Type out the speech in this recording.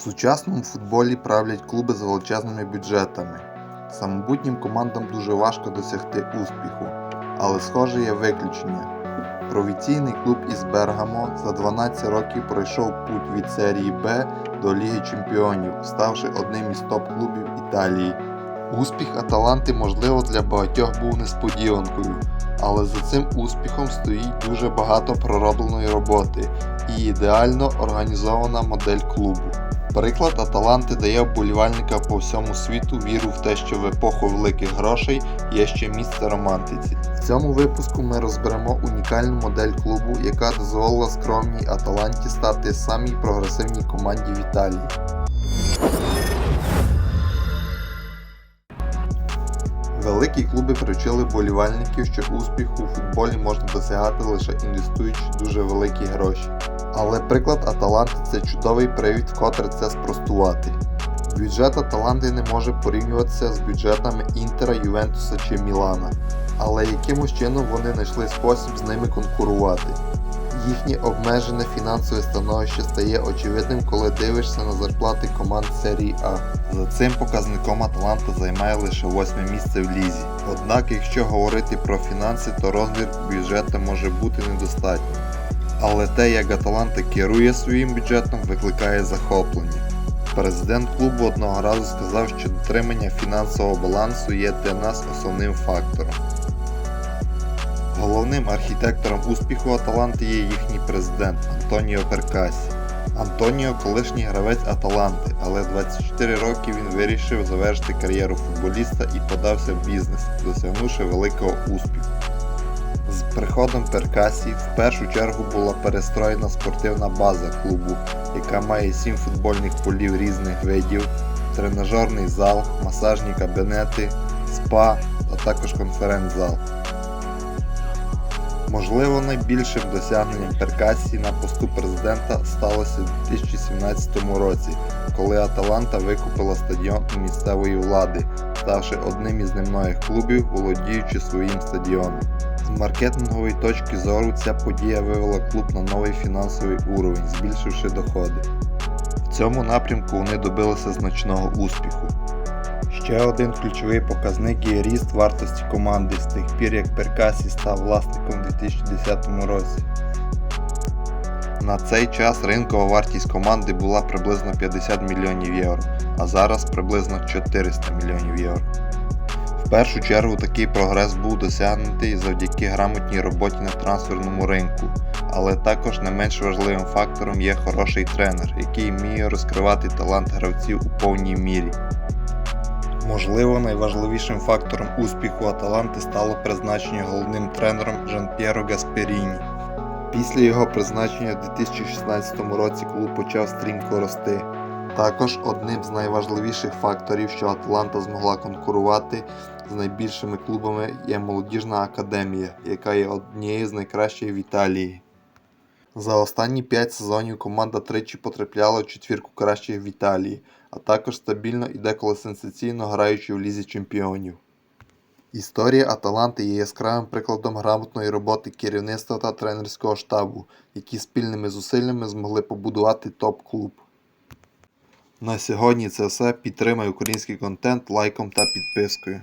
сучасному футболі правлять клуби з величезними бюджетами. Самобутнім командам дуже важко досягти успіху, але схоже є виключення. Провінційний клуб із Бергамо за 12 років пройшов путь від серії Б до Ліги Чемпіонів, ставши одним із топ-клубів Італії. Успіх Аталанти, можливо, для багатьох був несподіванкою, але за цим успіхом стоїть дуже багато проробленої роботи і ідеально організована модель клубу. Приклад Аталанти дає вболівальникам по всьому світу віру в те, що в епоху великих грошей є ще місце романтиці. В цьому випуску ми розберемо унікальну модель клубу, яка дозволила скромній Аталанті стати самій прогресивній команді в Італії. Великі клуби привчили болівальників, що успіху у футболі можна досягати лише інвестуючи дуже великі гроші. Але приклад Аталанти це чудовий привід, вкотре це спростувати. Бюджет Аталанти не може порівнюватися з бюджетами Інтера, Ювентуса чи Мілана, але якимось чином вони знайшли спосіб з ними конкурувати. Їхнє обмежене фінансове становище стає очевидним, коли дивишся на зарплати команд серії А. За цим показником Аталанта займає лише восьме місце в лізі. Однак, якщо говорити про фінанси, то розмір бюджету може бути недостатнім. Але те, як Аталанта керує своїм бюджетом, викликає захоплення. Президент клубу одного разу сказав, що дотримання фінансового балансу є для нас основним фактором. Головним архітектором успіху Аталанти є їхній президент Антоніо Перкасі. Антоніо колишній гравець Аталанти, але 24 роки він вирішив завершити кар'єру футболіста і подався в бізнес, досягнувши великого успіху. З приходом Перкасі в першу чергу була перестроєна спортивна база клубу, яка має 7 футбольних полів різних видів, тренажерний зал, масажні кабінети, спа, а також конференц-зал. Можливо, найбільшим досягненням Перкасі на посту президента сталося у 2017 році, коли Аталанта викупила стадіон у місцевої влади, ставши одним із немногих клубів, володіючи своїм стадіоном. З маркетингової точки зору ця подія вивела клуб на новий фінансовий уровень, збільшивши доходи. В цьому напрямку вони добилися значного успіху. Ще один ключовий показник є ріст вартості команди з тих пір, як Перкасі став власником у 2010 році. На цей час ринкова вартість команди була приблизно 50 мільйонів євро, а зараз приблизно 400 мільйонів євро. В першу чергу такий прогрес був досягнутий завдяки грамотній роботі на трансферному ринку, але також не менш важливим фактором є хороший тренер, який вміє розкривати талант гравців у повній мірі. Можливо, найважливішим фактором успіху Аталанти стало призначення головним тренером Жан-П'єро Гасперіні. Після його призначення в 2016 році клуб почав стрімко рости. Також одним з найважливіших факторів, що Атланта змогла конкурувати з найбільшими клубами, є молодіжна академія, яка є однією з найкращих в Італії. За останні 5 сезонів команда тричі потрапляла в четвірку кращих в Італії, а також стабільно і деколи сенсаційно граючи в лізі чемпіонів. Історія Аталанти є яскравим прикладом грамотної роботи керівництва та тренерського штабу, які спільними зусиллями змогли побудувати топ-клуб. На сьогодні це все. Підтримай український контент лайком та підпискою.